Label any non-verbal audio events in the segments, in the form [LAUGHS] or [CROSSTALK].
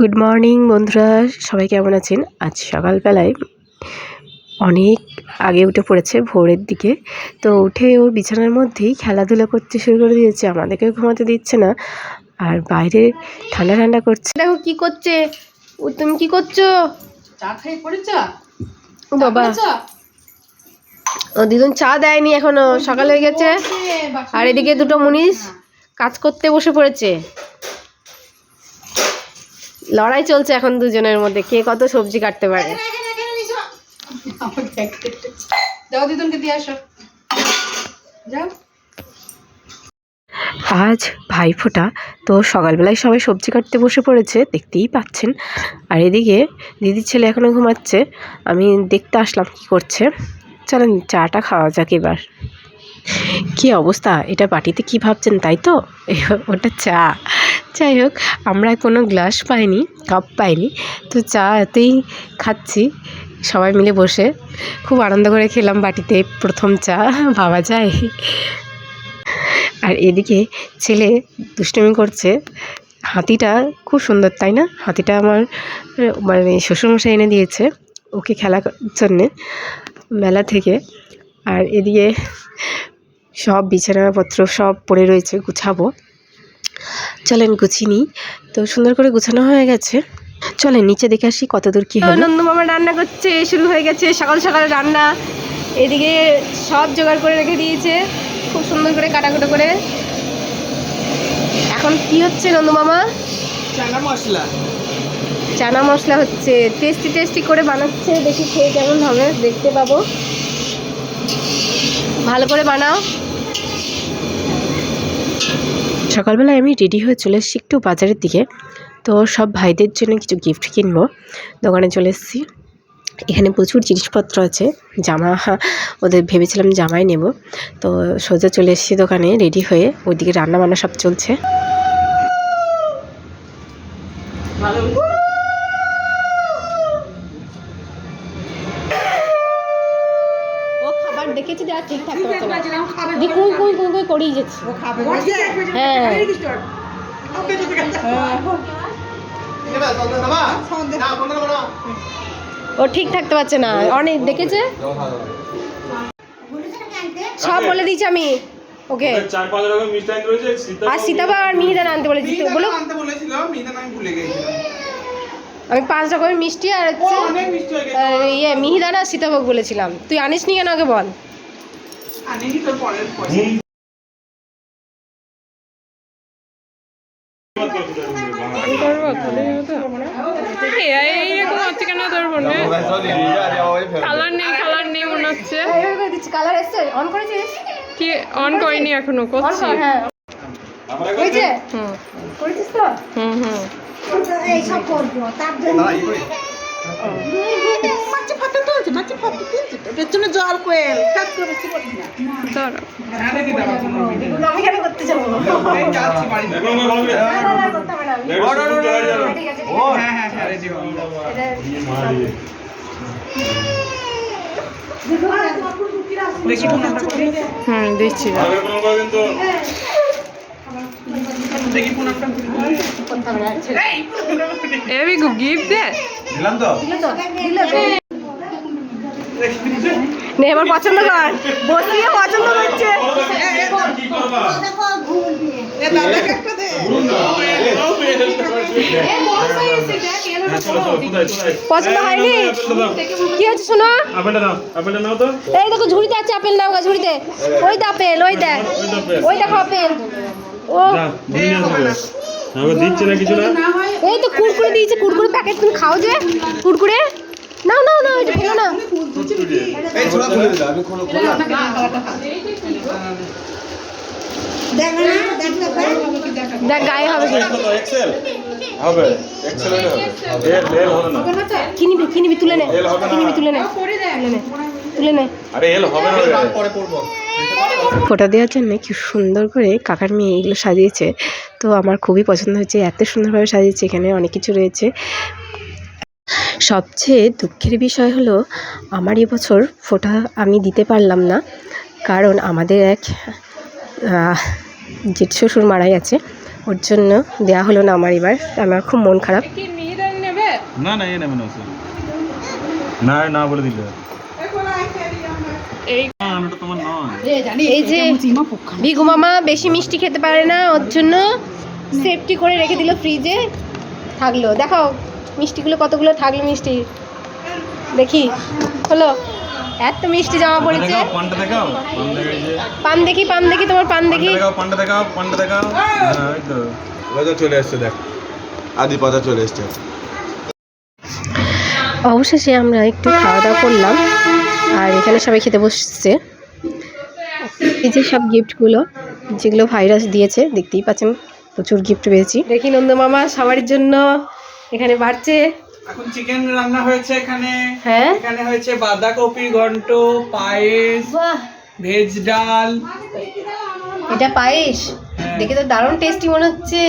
Good morning বন্ধুরা। সবাই কেমন আছেন? আজ সকালবেলায় অনেক আগে উঠে পড়েছে ভোরের দিকে। তো উঠে ও বিছানার মধ্যেই খেলাধুলা করতে শুরু করে দিয়েছে। আমাদেরকেও ঘুমাতে দিচ্ছে না। আর বাইরে ঠান্ডা ঠান্ডা করছে। দেখো কি করছে? ও তুমি কি করছ? চা খাই পড়েছ? বাবা। ও দিদুন চা দেয়নি এখনও। সকাল হয়ে গেছে। আর এদিকে দুটো মুনিশ কাজ করতে বসে পড়েছে। লড়াই চলছে এখন দুজনের মধ্যে কে কত সবজি কাটতে পারে। আজ ভাইফোঁটা তো সকালবেলায় সবাই সবজি কাটতে বসে পড়েছে দেখতেই পাচ্ছেন। আর এদিকে দিদির ছেলে এখনও ঘুমাচ্ছে আমি দেখতে আসলাম কি করছে। চলেন চাটা খাওয়া যাক এবার। কী অবস্থা? এটা বাটিতে কি ভাবছেন তাই তো? [LAUGHS] ওটা চা। যাই হোক, আমরা কোনো গ্লাস পাইনি, কাপ পাইনি। তো চা এতেই খাচ্ছি, সবাই মিলে বসে। খুব আনন্দ করে খেলাম বাটিতে, প্রথম চা, ভাবা যায়। আর এদিকে ছেলে দুষ্টুমি করছে। হাতিটা খুব সুন্দর, তাই না? হাতিটা আমার মানে শ্বশুরমশাই এনে দিয়েছে ওকে খেলার জন্যে, মেলা থেকে। আর এদিকে সব বিছানাপত্র সব পড়ে রয়েছে গুছাবো। চলেন গুছিয়ে নিই। তো সুন্দর করে গুছানো হয়ে গেছে। চলেন নিচে দেখে আসি কত দূর কি হলো। নন্দ মামা রান্না করছে শুরু হয়ে গেছে সকাল সকাল রান্না। এদিকে সব জোগাড় করে রেখে দিয়েছে খুব সুন্দর করে কাটাকুটো করে। এখন কি হচ্ছে নন্দ মামা? চানা মশলা। চানা মশলা হচ্ছে টেস্টি টেস্টি করে বানাচ্ছে। দেখি খেয়ে কেমন হবে দেখতে পাবো। ভালো করে বানাও। সকালবেলায় আমি রেডি হয়ে চলে এসেছি একটু বাজারের দিকে। তো সব ভাইদের জন্য কিছু গিফট কিনবো। দোকানে চলে এসেছি। এখানে প্রচুর জিনিসপত্র আছে। জামা, ওদের ভেবেছিলাম জামাই নেব। তো সোজা চলে এসেছি দোকানে রেডি হয়ে। ওইদিকে রান্না বান্না সব চলছে ও দেখেছি আর ঠিক থাকতে পারছে না দি কুই কুই কুই কুই করেই যাচ্ছে। ও খাবে হ্যাঁ। ও ঠিক থাকতে পারছে না। অনেক দেখেছে? সব বলে দিয়েছি আমি। ওকে। চার পাঁচ রকম মিষ্টান্ন রয়েছে সীতা আর সীতাবা আর মিহিদান আনতে বলেছি তো। বলো আনতে বলেছিল মিহিদান আমি ভুলে গেছিলাম আমি পাঁচ রকমের মিষ্টি আর ও হচ্ছে অনেক মিষ্টি হয়ে গেছে। আহ, ইয়ে মিহিদান আর সীতাভোগ বলেছিলাম। তুই আনিস নি কেন আগে বল? আনিনি তোর পরের পয়সা কালার নেই কালার নেই মনে হচ্ছে কালার এসছে অন করেছিস কি অন করিনি এখনও করছি হ্যাঁ হুম করেছিস তো হুম হুম মাছি ফাটা তো আছে মাছি ফাটা কিনছে তো জন্য জল কোয়েল কাজ করে বেশি না দাঁড়া আমি কেন করতে যাব হ্যাঁ হ্যাঁ হ্যাঁ হুম দিচ্ছি করে কিন্তু দেখি কোন একটা করতে হবে না এবার পছন্দ কর বসিয়ে পছন্দ করছে হ্যাঁ, হয়নি। কি হচ্ছে শোনো ঝুড়িতে আছে আপেল ঝুড়িতে ওই তো আপেল। ওই দেখো ও এই তো কুরকুরে দিয়েছে কুরকুরে প্যাকেট তুমি খাও যে কুরকুরে নাও নাও নাও এটা ফেলো না। এই ছোড়া খুলে দিলাম আমি খোলো খোলা। দেখ গায়ে হবে কি? এক্সেল হবে এক্সেল হবে। এল এল হবে না। কিনিবি কিনিবি তুলে নে। না। কিনিবি তুলে নে। তুলে নে তুলে নে। আরে এল হবে না। পরে পড়ব ফোটা দেওয়ার জন্য কি সুন্দর করে কাকার মেয়ে এগুলো সাজিয়েছে। তো আমার খুবই পছন্দ হয়েছে এত সুন্দরভাবে সাজিয়েছে এখানে অনেক কিছু রয়েছে। সবচেয়ে দুঃখের বিষয় হলো আমার এবছর ফোটা আমি দিতে পারলাম না। কারণ আমাদের এক জেঠ শ্বশুর মারা গেছে ওর জন্য দেওয়া হলো না আমার এবার। আমার খুব মন খারাপ। কি না না এ নেবে না না না বলে দিলে এই না ওটা তোমার নয়। এই যে ভিগু মামা বেশি মিষ্টি খেতে পারে না ওর জন্য সেফটি করে রেখে দিল ফ্রিজে থাকল দেখাও। মিষ্টিগুলো কতগুলো থাকল মিষ্টি? দেখি। হলো? এত মিষ্টি জামা পড়েছে। দেখাও পানটা দেখাও। পান দেখি পান দেখি তোমার পান দেখি। পানটা দেখাও পানটা দেখাও। হ্যাঁ চলে এসছে দেখ। আদি পাতা চলে এসছে। অবশেষে আমরা একটু খাওয়া দাওয়া করলাম আর এখানে সবাই খেতে বসছে। এই যে সব গিফটগুলো যেগুলো ভাইরাস দিয়েছে দেখতেই পাচ্ছেন প্রচুর গিফট পেয়েছি। দেখি নন্দ মামা সবার জন্য এখানে বাড়ছে। এখন চিকেন রান্না হয়েছে এখানে। হ্যাঁ? এখানে হয়েছে বাঁধাকপির ঘন্ট পায়েস বাহ। ভেজ ডাল। এটা পায়েস? দেখে তো দারুণ টেস্টি মনে হচ্ছে।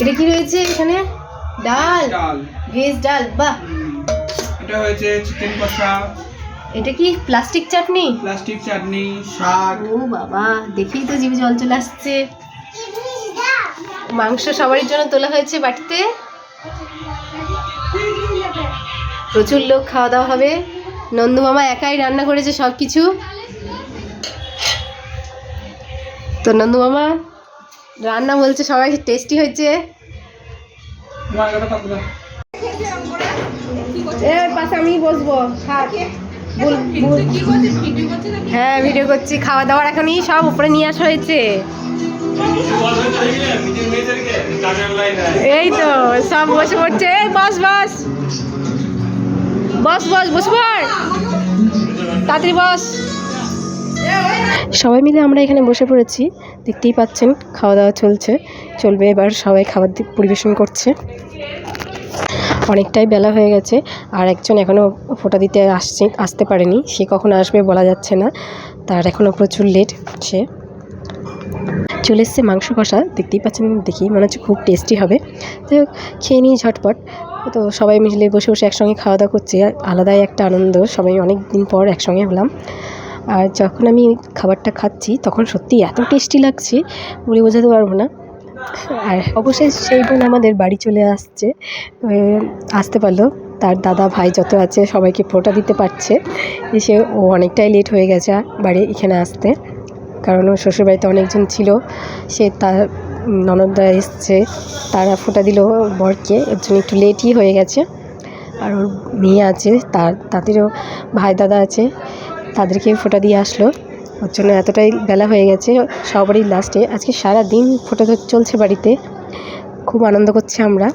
এটা কি রয়েছে এখানে? ডাল। ডাল। ভেজ ডাল বাহ। এটা হয়েছে চিকেন কষা। এটা কি প্লাস্টিক চাটনি? প্লাস্টিক চাটনি শাক। ও বাবা দেখেই তো জিভে জল চলে আসছে। মাংস সবারই জন্য তোলা হয়েছে বাটিতে। প্রচুর লোক খাওয়া দাওয়া হবে। নন্দু মামা একাই রান্না করেছে সব কিছু তো নন্দু মামা, রান্না বলছে সবাই টেস্টি হয়েছে। আমি বসবো। হ্যাঁ ভিডিও করছি। খাওয়া দাওয়ার এখনই সব উপরে নিয়ে আসা হয়েছে। এই তো, সব বসে পড়ছে। এই, বস বস। বস বস বস তাড়াতাড়ি বস। সবাই মিলে আমরা এখানে বসে পড়েছি। দেখতেই পাচ্ছেন খাওয়া দাওয়া চলছে। চলবে এবার সবাই খাবার পরিবেশন করছে। অনেকটাই বেলা হয়ে গেছে, আর একজন এখনও ফোঁটা দিতে আসছে আসতে পারেনি। সে কখন আসবে বলা যাচ্ছে না। তার এখনও প্রচুর লেট সে চলে এসছে মাংস কষা, দেখতেই পাচ্ছেন দেখি মনে হচ্ছে খুব টেস্টি হবে। তো খেয়ে নিই ঝটপট। তো সবাই মিলে বসে বসে একসঙ্গে খাওয়া দাওয়া করছি আলাদাই একটা আনন্দ। সবাই অনেক দিন পর একসঙ্গে হলাম। আর যখন আমি খাবারটা খাচ্ছি, তখন সত্যি এত টেস্টি লাগছে, বলে বোঝাতে পারব না। আর অবশ্যই সেই বোন আমাদের বাড়ি চলে আসছে আসতে পারল। তার দাদা ভাই যত আছে, সবাইকে ফোটা দিতে পারছে। এসে ও অনেকটাই লেট হয়ে গেছে, বাড়ি এখানে আসতে। কারণ ওর শ্বশুরবাড়িতে অনেকজন ছিল। সে তার ননদরা এসছে, তারা ফোটা দিল বরকে। এর জন্য একটু লেটই হয়ে গেছে। আর ওর মেয়ে আছে, তার, তাদেরও ভাই দাদা আছে, তাদেরকে ফোটা দিয়ে আসলো। ওর জন্য এতটাই বেলা হয়ে গেছে, সবারই লাস্টে আজকে সারা দিন ফোটা চলছে বাড়িতে। খুব আনন্দ করছি আমরা।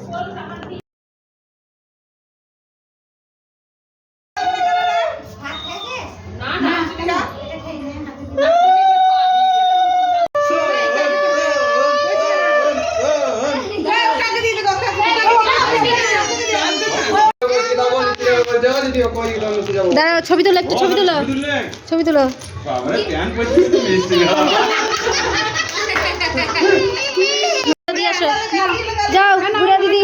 দাঁড়াও ছবি তোলো একটু ছবি তোলো। ছবি তোলো। যাও ঘুরে দিদি।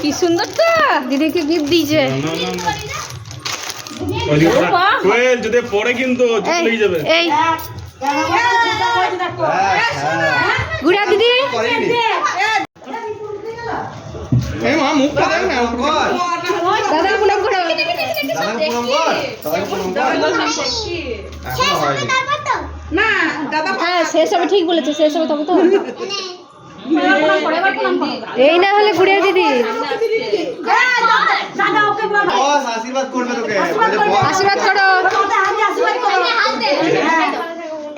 কি সুন্দর তো। দিদিকে গিফট দিয়েছে। যদি পড়ে কিন্তু যাবে। এই। ঘুরা দিদি। দাদা প্রণাম করো না দাদা হ্যাঁ শেষ হবে ঠিক বলেছে শেষ হবে তবে তো। এই না হলে ঘুরে দিদি। আশীর্বাদ করো।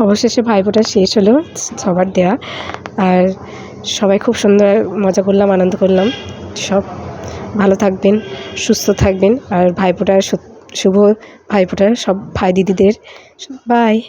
অবশেষে ভাইফোঁটা শেষ হলো, সবার দেয়া। আর সবাই খুব সুন্দর মজা করলাম, আনন্দ করলাম। সব ভালো থাকবেন, সুস্থ থাকবেন। আর ভাইফোঁটার শুভ ভাইফোঁটার সব ভাই দিদিদের। বাই।